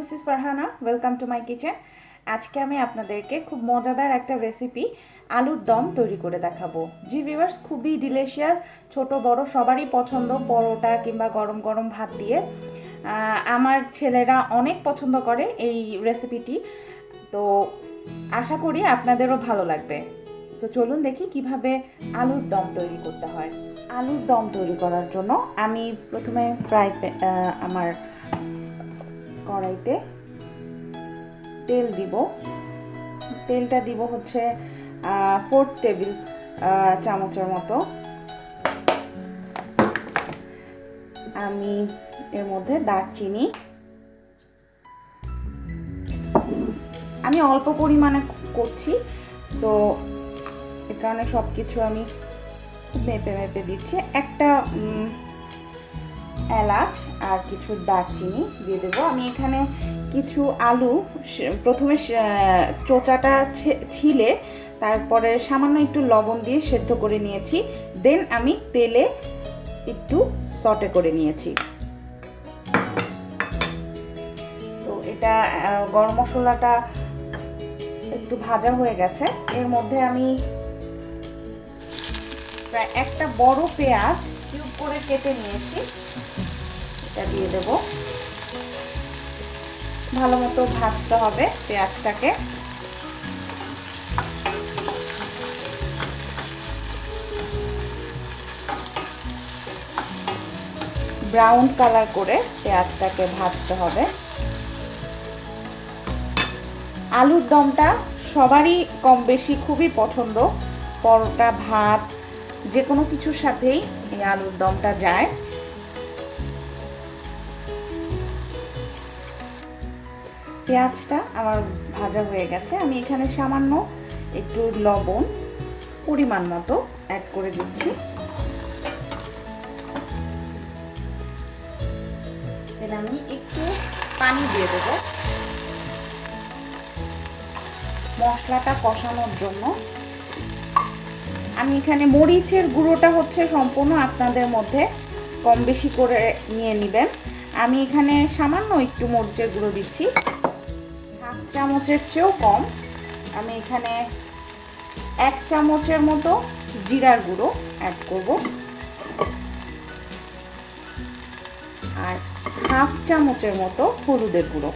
This is Farhana welcome to my kitchen আজকে আমি আপনাদেরকে খুব মজাদার একটা রেসিপি আলুর দম তৈরি করে দেখাবো। জি ভিউয়ার্স খুবই ডিলিশিয়াস ছোট, বড়, সবারই পছন্দ পরোটা কিংবা গরম গরম ভাত দিয়ে। আমার ছেলেরা অনেক পছন্দ করে এই রেসিপিটি তো আশা করি আপনাদেরও ভালো লাগবে। তো চলুন দেখি কীভাবে আলুর দম তৈরি করতে হয়। আলুর দম তৈরি করার জন্য আমি প্রথমে ফ্রাই আমার কড়াইতে তেল দিব। তেলটা দিব হচ্ছে ফোর টেবিল চামচের মতো। আমি এর মধ্যে দারচিনি। আমি অল্প পরিমাণে করছি তো এ কারণে সব কিছু আমি মেপে মেপে দিচ্ছি। একটা এলাচ আর কিছু দারচিনি দিয়ে দেবো। আমি এখানে কিছু আলু প্রথমে চোচাটা ছিলে, তারপরে সামান্য একটু লবণ দিয়ে সেদ্ধ করে নিয়েছি। দেন আমি তেলে একটু সটে করে নিয়েছি। তো এটা গরম মশলাটা একটু ভাজা হয়ে গেছে। এর মধ্যে আমি প্রায় একটা বড় পেঁয়াজ কিউব করে কেটে নিয়েছি। এটা দিয়ে দেব। ভালো মতো ভাজতে হবে পেঁয়াজটাকে। ব্রাউন কালার করে পেঁয়াজটাকে ভাজতে হবে। আলুর দমটা সবারই কম বেশি খুবই পছন্দ। পরোটা, ভাত যে কোনো কিছুর সাথেই এই আলুর দমটা যায়। পেঁয়াজটা আমার ভাজা হয়ে গেছে। আমি এখানে সামান্য একটু লবণ পরিমাণ মতো অ্যাড করে দিচ্ছি। আমি একটু পানি দিয়ে দেবো। মশলাটা কষানোর জন্য। আমি এখানে মরিচের গুঁড়োটা হচ্ছে সম্পূর্ণ আপনাদের মধ্যে কম বেশি করে নিয়ে নেবেন। আমি এখানে সামান্য একটু মরিচের গুঁড়ো দিচ্ছি। চামচের চেয়েও কম। আমি এখানে এক চামচের মতো জিরার গুঁড়ো অ্যাড করব। আর হাফ চামচের মতো হলুদের গুঁড়ো।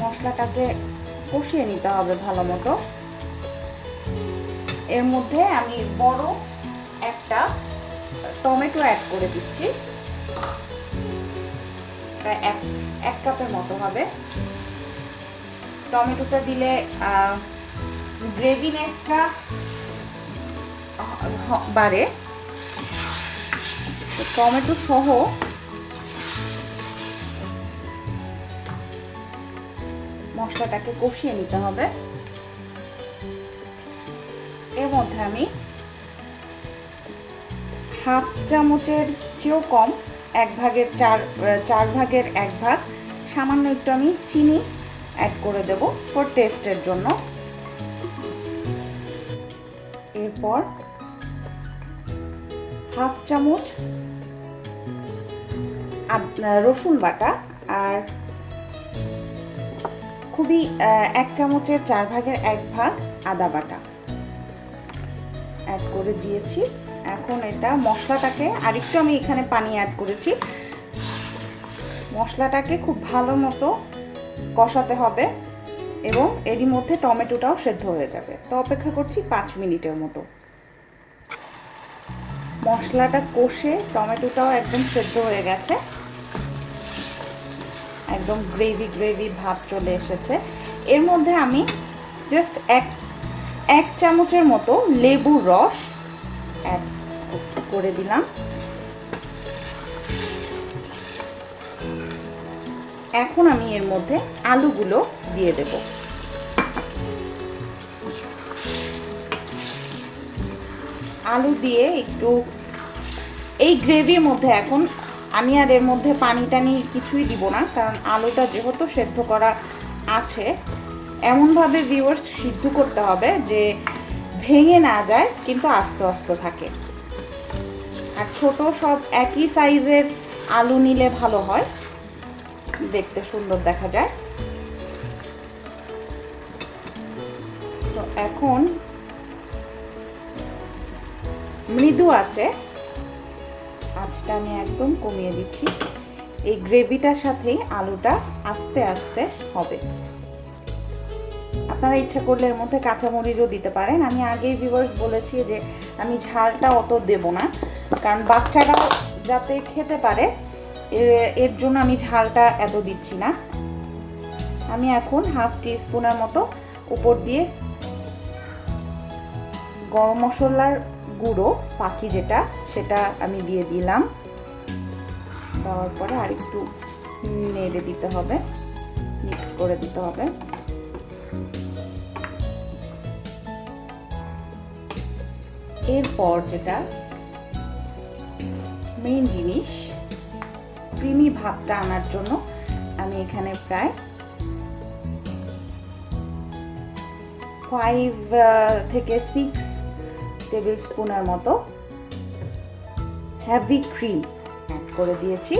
মশলাটাকে কষিয়ে নিতে হবে ভালো মতো। এর মধ্যে আমি বড় একটা টমেটো অ্যাড করে দিচ্ছি। প্রায় এক এক কাপের মতো হবে। টমেটোটা দিলে গ্রেভিনেসটা বাড়ে। টমেটো সহ মশলাটাকে কষিয়ে নিতে হবে। এর মধ্যে আমি হাফ চামচের চেয়েও কম, এক ভাগের চার চার ভাগের এক ভাগ। সামান্য একটু আমি চিনি অ্যাড করে দেব ফর টেস্টের জন্য। এরপর হাফ চামচ রসুন বাটা আর খুবই এক চামচের চার ভাগের এক ভাগ আদা বাটা অ্যাড করে দিয়েছি। এখন এটা মশলাটাকে আরেকটু আমি এখানে পানি অ্যাড করেছি। মশলাটাকে খুব ভালো মতো কষাতে হবে এবং এরই মধ্যে টমেটোটাও সেদ্ধ হয়ে যাবে। তো অপেক্ষা করছি পাঁচ মিনিটের মতো। মশলাটা কষে টমেটোটাও একদম সেদ্ধ হয়ে গেছে। একদম গ্রেভি গ্রেভি ভাব চলে এসেছে। এর মধ্যে আমি জাস্ট এক এক চামচের মতো লেবুর রস অ্যাড করে দিলাম। এখন আমি এর মধ্যে আলুগুলো দিয়ে দেব। আলু দিয়ে একটু এই গ্রেভির মধ্যে এখন আমি আর এর মধ্যে পানি টানি কিছুই দিব না, কারণ আলুটা যেহেতু সেদ্ধ করা আছে, এমনভাবে ভিউয়ার্স সিদ্ধ করতে হবে যে ভেঙে না যায়, কিন্তু আস্তে আস্তে থাকে। আর ছোট সব একই সাইজের আলু নিলে ভালো হয়। দেখতে সুন্দর দেখা যায়। তো এখন মৃদু আছে। আঁচটা আমি একদম কমিয়ে দিচ্ছি। এই গ্রেভিটার সাথেই আলুটা আস্তে আস্তে হবে। আপনারা ইচ্ছা করলে এর মধ্যে কাঁচামরিচও দিতে পারেন। আমি আগেই ভিউয়ার্স বলেছি যে আমি ঝালটা অত দেব না। কারণ বাচ্চারাও যাতে খেতে পারে এর জন্য আমি ঝালটা এত দিচ্ছি না। আমি এখন হাফ টি স্পুনের মতো উপর দিয়ে গরম মশলার গুঁড়ো পাখি যেটা, সেটা আমি দিয়ে দিলাম। দেওয়ার পরে আরেকটু নেড়ে দিতে হবে মিক্স করে দিতে হবে। এরপর যেটা মেইন জিনিস ক্রিমি ভাবটা আনার জন্য আমি এখানে প্রায় ফাইভ থেকে সিক্স টেবিল স্পুনের মতো হ্যাভি ক্রিম অ্যাড করে দিয়েছি।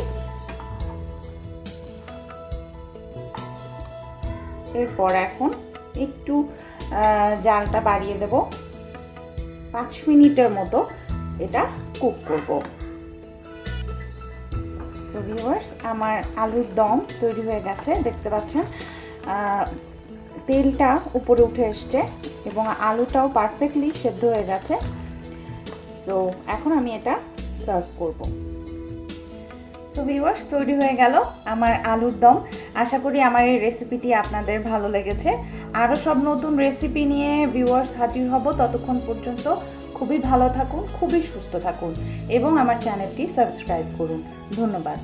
এরপর এখন একটু জালটা বাড়িয়ে দেব। পাঁচ মিনিটের মতো এটা কুক করব। সো ভিউয়ার্স আমার আলুর দম তৈরি হয়ে গেছে, দেখতে পাচ্ছেন। তেলটা উপরে উঠে এসছে এবং আলুটাও পারফেক্টলি সেদ্ধ হয়ে গেছে। সো এখন আমি এটা সার্ভ করব। সো ভিউয়ার্স তৈরি হয়ে গেল আমার আলুর দম। আশা করি আমার এই রেসিপিটি আপনাদের ভালো লেগেছে। আরও সব নতুন রেসিপি নিয়ে ভিউয়ার্স হাজির হব ততক্ষণ পর্যন্ত। খুবই ভালো থাকুন, খুবই সুস্থ থাকুন এবং আমার চ্যানেলটি সাবস্ক্রাইব করুন। ধন্যবাদ।